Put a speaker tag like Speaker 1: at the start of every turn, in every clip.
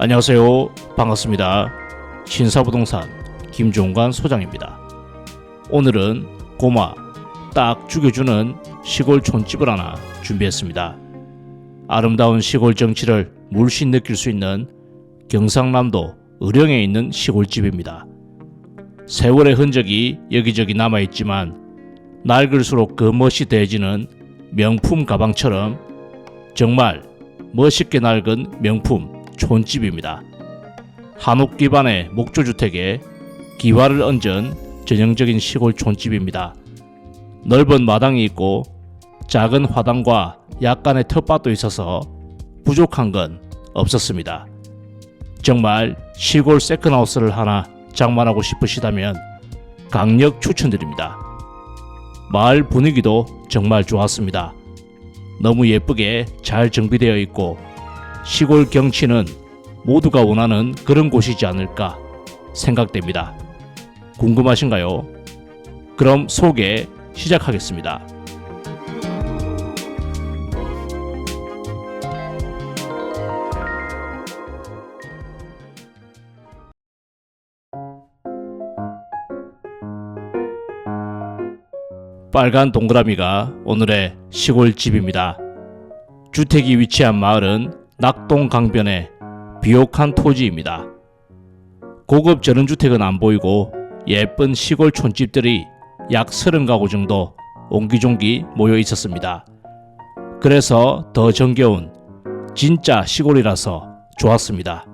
Speaker 1: 안녕하세요. 반갑습니다. 신사부동산 김종관 소장입니다. 오늘은 고마 딱 죽여주는 시골 촌집을 하나 준비했습니다. 아름다운 시골 정치를 물씬 느낄 수 있는 경상남도 의령에 있는 시골집입니다. 세월의 흔적이 여기저기 남아있지만 낡을수록 그 멋이 더해지는 명품 가방처럼 정말 멋있게 낡은 명품 촌집입니다. 한옥 기반의 목조주택에 기와를 얹은 전형적인 시골 촌집입니다. 넓은 마당이 있고 작은 화단과 약간의 텃밭도 있어서 부족한 건 없었습니다. 정말 시골 세컨하우스를 하나 장만하고 싶으시다면 강력 추천드립니다. 마을 분위기도 정말 좋았습니다. 너무 예쁘게 잘 정비되어 있고 시골 경치는 모두가 원하는 그런 곳이지 않을까 생각됩니다. 궁금하신가요? 그럼 소개 시작하겠습니다. 빨간 동그라미가 오늘의 시골집입니다. 주택이 위치한 마을은 낙동 강변의 비옥한 토지입니다. 고급 전원주택은 안 보이고 예쁜 시골 촌집들이 약 30가구 정도 옹기종기 모여 있었습니다. 그래서 더 정겨운 진짜 시골이라서 좋았습니다.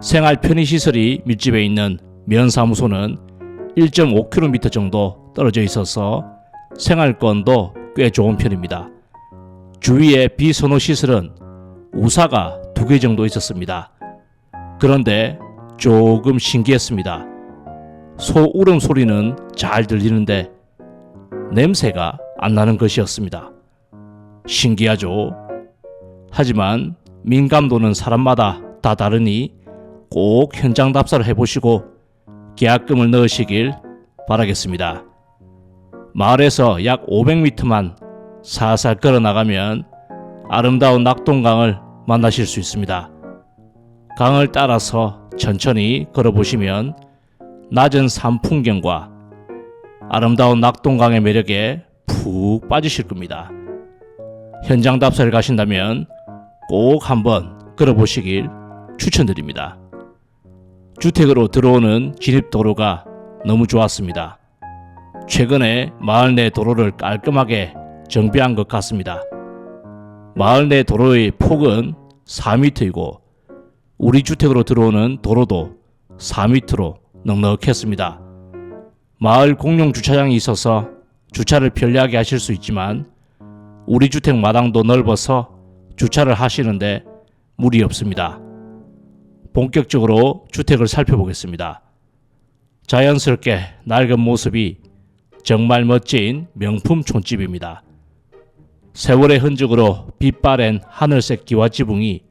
Speaker 1: 생활 편의시설이 밀집해 있는 면사무소는 1.5km 정도 떨어져 있어서 생활권도 꽤 좋은 편입니다. 주위에 비선호 시설은 우사가 두 개 정도 있었습니다. 그런데 조금 신기했습니다. 소 울음소리는 잘 들리는데 냄새가 안 나는 것이었습니다. 신기하죠? 하지만 민감도는 사람마다 다 다르니 꼭 현장 답사를 해보시고 계약금을 넣으시길 바라겠습니다. 마을에서 약 500m만 살살 걸어 나가면 아름다운 낙동강을 만나실 수 있습니다. 강을 따라서 천천히 걸어보시면 낮은 산 풍경과 아름다운 낙동강의 매력에 푹 빠지실 겁니다. 현장 답사를 가신다면 꼭 한번 걸어보시길 추천드립니다. 주택으로 들어오는 진입도로가 너무 좋았습니다. 최근에 마을 내 도로를 깔끔하게 정비한 것 같습니다. 마을 내 도로의 폭은 4m이고 우리 주택으로 들어오는 도로도 4m로 넉넉했습니다. 마을 공용 주차장이 있어서 주차를 편리하게 하실 수 있지만 우리 주택 마당도 넓어서 주차를 하시는데 무리 없습니다. 본격적으로 주택을 살펴보겠습니다. 자연스럽게 낡은 모습이 정말 멋진 명품 촌집입니다. 세월의 흔적으로 빛바랜 하늘색 기와 지붕이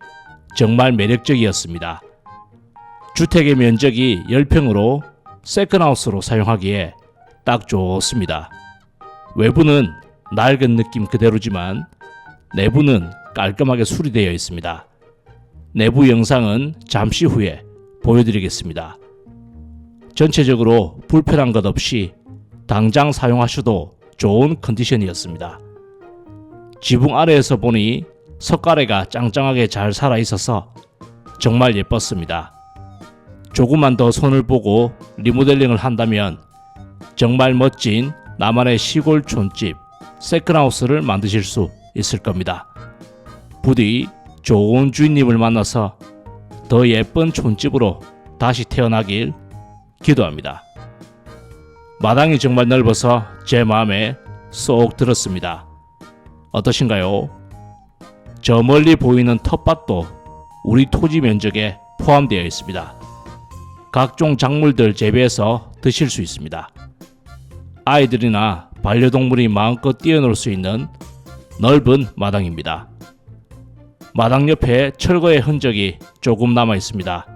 Speaker 1: 정말 매력적이었습니다. 주택의 면적이 10평으로 세컨하우스로 사용하기에 딱 좋습니다. 외부는 낡은 느낌 그대로지만 내부는 깔끔하게 수리되어 있습니다. 내부 영상은 잠시 후에 보여드리겠습니다. 전체적으로 불편한 것 없이 당장 사용하셔도 좋은 컨디션이었습니다. 지붕 아래에서 보니 석가래가 짱짱하게 잘 살아 있어서 정말 예뻤습니다. 조금만 더 손을 보고 리모델링을 한다면 정말 멋진 나만의 시골 촌집 세컨하우스를 만드실 수 있을 겁니다. 부디 좋은 주인님을 만나서 더 예쁜 촌집으로 다시 태어나길 기도합니다. 마당이 정말 넓어서 제 마음에 쏙 들었습니다. 어떠신가요? 저 멀리 보이는 텃밭도 우리 토지 면적에 포함되어 있습니다. 각종 작물들 재배해서 드실 수 있습니다. 아이들이나 반려동물이 마음껏 뛰어놀 수 있는 넓은 마당입니다. 마당 옆에 철거의 흔적이 조금 남아 있습니다.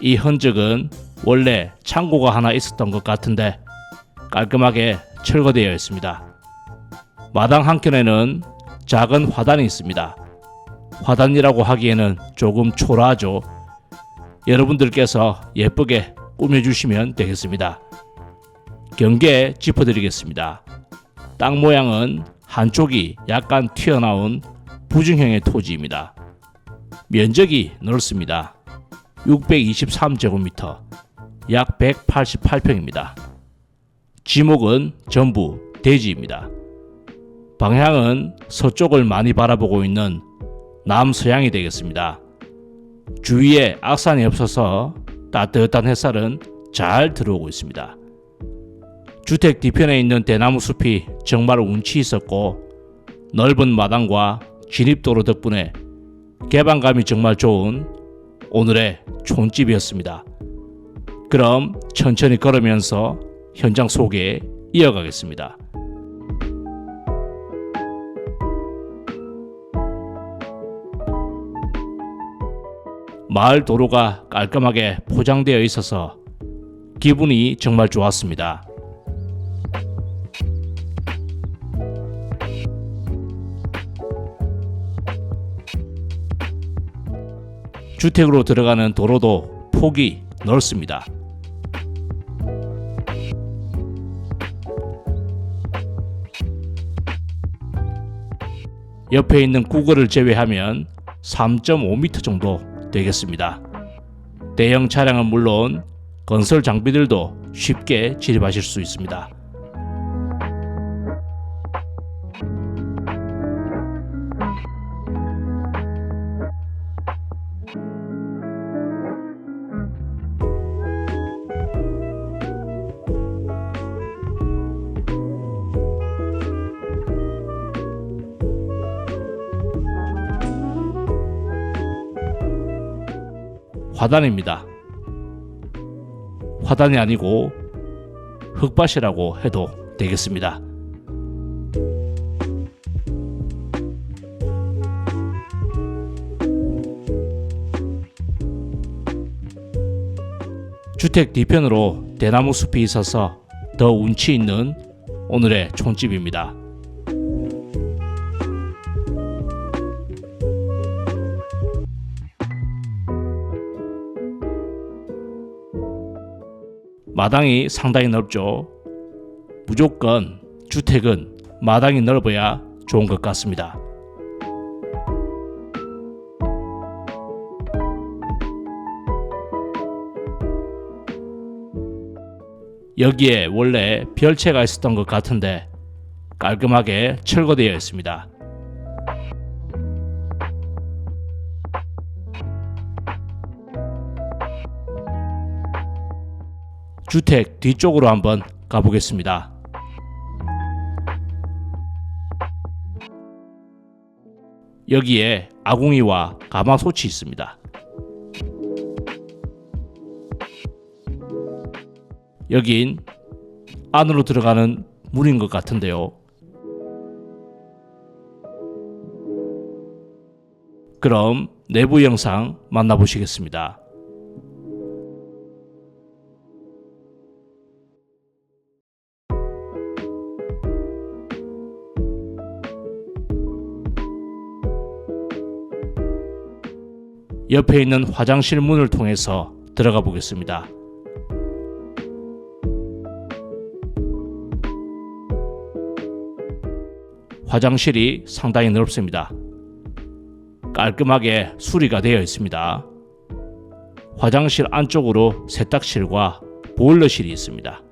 Speaker 1: 이 흔적은 원래 창고가 하나 있었던 것 같은데 깔끔하게 철거되어 있습니다. 마당 한켠에는 작은 화단이 있습니다. 화단이라고 하기에는 조금 초라하죠. 여러분들께서 예쁘게 꾸며주시면 되겠습니다. 경계 짚어드리겠습니다. 땅 모양은 한쪽이 약간 튀어나온 부중형의 토지입니다. 면적이 넓습니다. 623제곱미터, 약 188평입니다. 지목은 전부 대지입니다. 방향은 서쪽을 많이 바라보고 있는 남서양이 되겠습니다. 주위에 악산이 없어서 따뜻한 햇살은 잘 들어오고 있습니다. 주택 뒤편에 있는 대나무 숲이 정말 운치 있었고 넓은 마당과 진입도로 덕분에 개방감이 정말 좋은 오늘의 촌집이었습니다. 그럼 천천히 걸으면서 현장 소개 이어가겠습니다. 마을 도로가 깔끔하게 포장되어 있어서 기분이 정말 좋았습니다. 주택으로 들어가는 도로도 폭이 넓습니다. 옆에 있는 구글을 제외하면 3.5m 정도 되겠습니다. 대형 차량은 물론 건설 장비들도 쉽게 진입하실 수 있습니다. 화단입니다. 화단이 아니고 흙밭이라고 해도 되겠습니다. 주택 뒤편으로 대나무 숲이 있어서 더 운치 있는 오늘의 촌집입니다. 마당이 상당히 넓죠. 무조건 주택은 마당이 넓어야 좋은 것 같습니다. 여기에 원래 별채가 있었던 것 같은데 깔끔하게 철거되어 있습니다. 주택 뒤쪽으로 한번 가보겠습니다. 여기에 아궁이와 가마솥이 있습니다. 여긴 안으로 들어가는 문인 것 같은데요. 그럼 내부 영상 만나보시겠습니다. 옆에 있는 화장실 문을 통해서 들어가 보겠습니다. 화장실이 상당히 넓습니다. 깔끔하게 수리가 되어 있습니다. 화장실 안쪽으로 세탁실과 보일러실이 있습니다.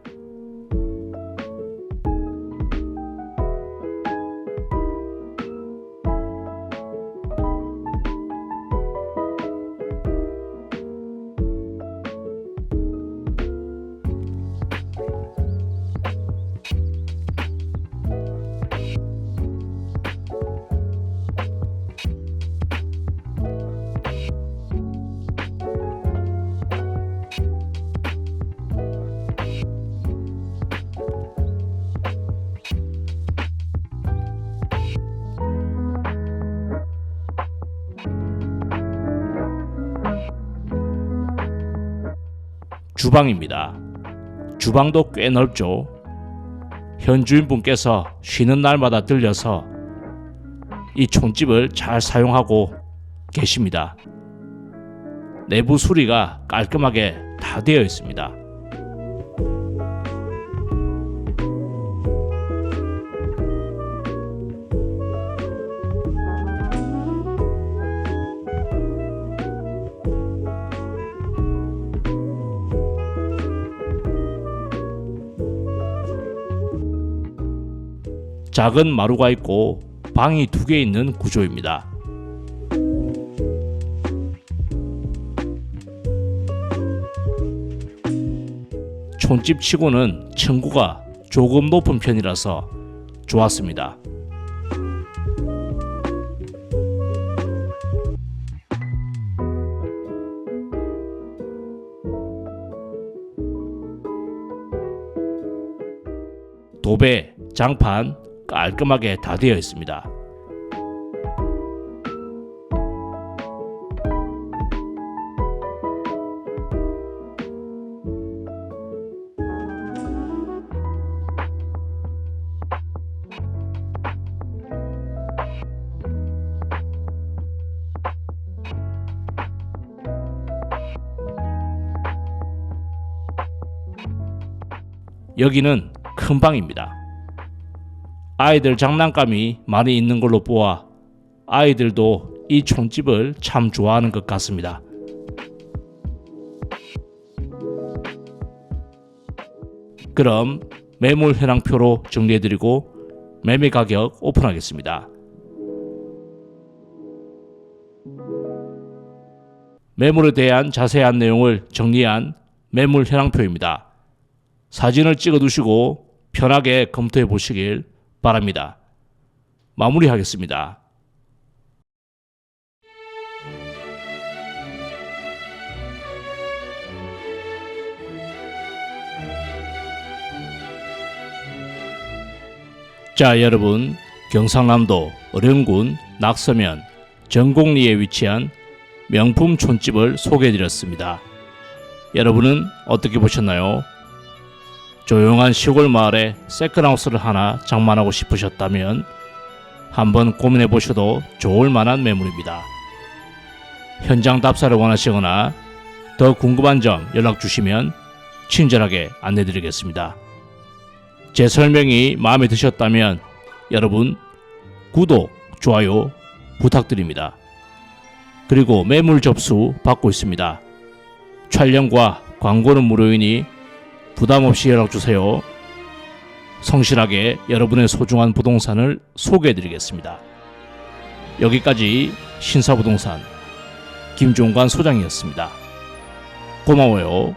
Speaker 1: 주방입니다. 주방도 꽤 넓죠. 현 주인분께서 쉬는 날마다 들려서 이 촌집을 잘 사용하고 계십니다. 내부 수리가 깔끔하게 다 되어 있습니다. 작은 마루가 있고 방이 두 개 있는 구조입니다. 촌집 치고는 층고가 조금 높은 편이라서 좋았습니다. 도배, 장판 깔끔하게 다 되어 있습니다. 여기는 큰 방입니다. 아이들 장난감이 많이 있는 걸로 보아 아이들도 이 촌집을 참 좋아하는 것 같습니다. 그럼 매물 현황표로 정리해드리고 매매 가격 오픈하겠습니다. 매물에 대한 자세한 내용을 정리한 매물 현황표입니다. 사진을 찍어 두시고 편하게 검토해 보시길 바랍니다. 마무리하겠습니다. 자, 여러분, 경상남도 어령군 낙서면 정곡리에 위치한 명품 촌집을 소개해 드렸습니다. 여러분은 어떻게 보셨나요? 조용한 시골 마을에 세컨하우스를 하나 장만하고 싶으셨다면 한번 고민해 보셔도 좋을 만한 매물입니다. 현장 답사를 원하시거나 더 궁금한 점 연락 주시면 친절하게 안내 드리겠습니다. 제 설명이 마음에 드셨다면 여러분 구독, 좋아요 부탁드립니다. 그리고 매물 접수 받고 있습니다. 촬영과 광고는 무료이니 부담 없이 연락 주세요. 성실하게 여러분의 소중한 부동산을 소개해 드리겠습니다. 여기까지 신사부동산 김종관 소장이었습니다. 고마워요.